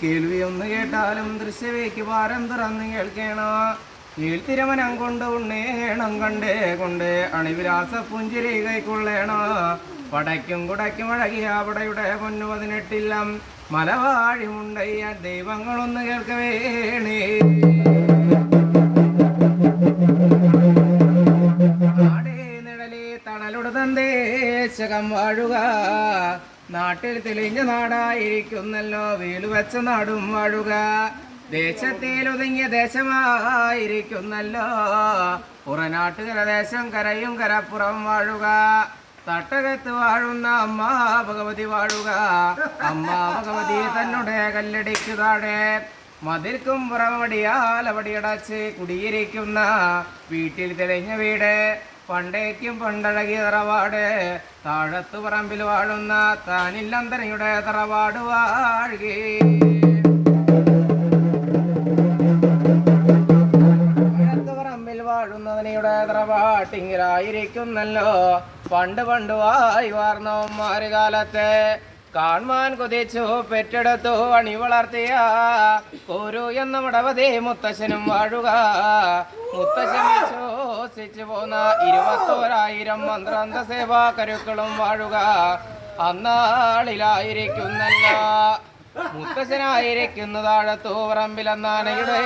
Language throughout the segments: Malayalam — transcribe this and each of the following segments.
കേൾവി ഒന്ന് കേട്ടാലും ദൃശ്യവേക്ക് പാരം തുറന്ന് കേൾക്കണോ. കീഴ്ത്തിരമനം കൊണ്ട് ഉണ്ണേണം കണ്ടേ കൊണ്ട് അണിവിലാസ പുഞ്ചിരി കൈക്കൊള്ളേണ. പടയ്ക്കും കുടയ്ക്കും അഴകിയ പടയുടെ പൊന്നു പതിനെട്ടില്ലം മലവാഴിമുണ്ടയ്യ ദൈവങ്ങളൊന്ന് കേൾക്കവേണേ തണലുടെ തന്തേശകം വാഴുക. നാട്ടിൽ തെളിഞ്ഞ നാടായിരിക്കുന്നല്ലോ വീട് വെച്ച നാടും വാഴുക. ദേശത്തിൽ ഒതുങ്ങിയ ദേശമായിരിക്കുന്നല്ലോ പുറനാട്ടുകര ദേശം കരയും കരപ്പുറം വാഴുക. തട്ടകത്ത് വാഴുന്ന അമ്മ ഭഗവതി വാഴുക. അമ്മ ഭഗവതി തന്നെ കല്ലടിക്കു താഴെ. മതിൽക്കും പുറമടിയാൽ കുടിയിരിക്കുന്ന വീട്ടിൽ തെളിഞ്ഞ വീട്. പണ്ടേക്കും പണ്ടഴകിയ തറവാട്. താഴത്തു പറമ്പിൽ വാഴുന്ന താനില്ലന്തരയുടെ തറവാട് വാഴുകേ വാഴുന്നതിനിയുടെ തറവാട്ടിങ്ങിലായിരിക്കുന്നല്ലോ പണ്ട് പണ്ട് വായി വാർന്നവന്മാര് കാലത്തെ കാൺമാൻ കൊതിച്ചു പെറ്റെടുത്തു അണി വളർത്തിയ. കോരു എന്ന മടവതേ മുത്തശ്ശനും വാഴുക. മുത്തശ്ശൻ വിശ്വസിച്ചു പോന്ന ഇരുപത്തോരായിരം മന്ത്രാന്ത സേവാ കരുക്കളും വാഴുക. അന്നാളിലായിരിക്കുന്നല്ല. മുത്തശ്ശനായിരിക്കുന്ന താഴത്തു പറമ്പിലെന്നാനയുടെ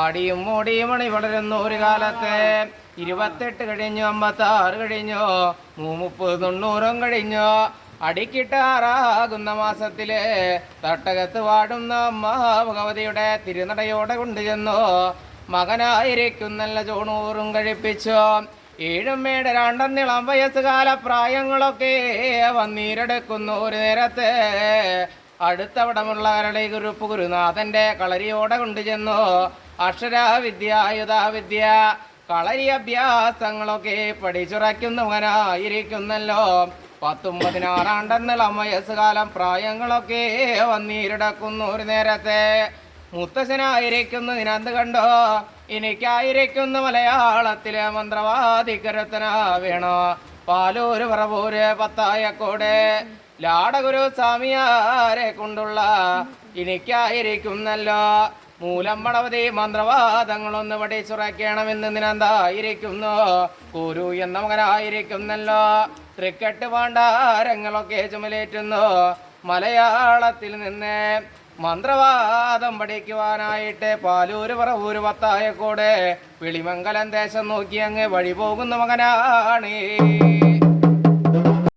ആടിയും മോടിയും മണി വളരുന്ന ഒരു കാലത്തെ. ഇരുപത്തെട്ട് കഴിഞ്ഞു അമ്പത്തി ആറ് കഴിഞ്ഞു മുപ്പത് തൊണ്ണൂറും കഴിഞ്ഞു. അടിക്കിട്ടാറാകുന്ന മാസത്തിലെ തട്ടകത്ത് വാടുന്ന അമ്മ ഭഗവതിയുടെ തിരുനടയോടെ കൊണ്ടുചെന്നു മകനായിരിക്കുന്നല്ല ചോണൂറും കഴിപ്പിച്ചു. ഏഴുമ്മയുടെ രണ്ടെന്നിളം വയസ്സുകാല പ്രായങ്ങളൊക്കെ വന്നീരെടുക്കുന്നു ഒരു നേരത്തെ. അടുത്തവിടമുള്ള കരളി ഗുരുപ്പ് ഗുരുനാഥന്റെ കളരിയോടെ കൊണ്ടുചെന്നു അക്ഷരവിദ്യായുധവിദ്യ കളരി അഭ്യാസങ്ങളൊക്കെ പഠിച്ചുറയ്ക്കുന്നവനായിരിക്കുന്നല്ലോ. പത്തും പതിനാറാണ്ടെന്നുള്ള വയസ്സുകാലം പ്രായങ്ങളൊക്കെ വന്നീരിടക്കുന്നു ഒരു നേരത്തെ. മുത്തശ്ശനായിരിക്കുന്നു നിനന്ത് കണ്ടോ? എനിക്കായിരിക്കുന്ന മലയാളത്തിലെ മന്ത്രവാദിക്കരത്തന വേണോ. പാലൂര് പറവൂര് പത്തായക്കോട്. ലാടഗുരു സ്വാമിയാരെ കൊണ്ടുള്ള എനിക്കായിരിക്കുന്നല്ലോ. മൂലം മണവതി മന്ത്രവാദങ്ങളൊന്ന് പഠിച്ചുറക്കണമെന്ന് നിനന്തായിരിക്കുന്നു. കുരു എന്ന മകനായിരിക്കുന്നല്ലോ. ക്രിക്കറ്റ് പാണ്ഡാരങ്ങളൊക്കെ ചുമലേറ്റുന്നു. മലയാളത്തിൽ നിന്ന് മന്ത്രവാദം പഠിക്കുവാനായിട്ട് പാലൂര് പറവൂര് പത്തായക്കോട് വിളിമംഗലം ദേശം നോക്കി അങ്ങ് വഴി പോകുന്ന മകനാണ്.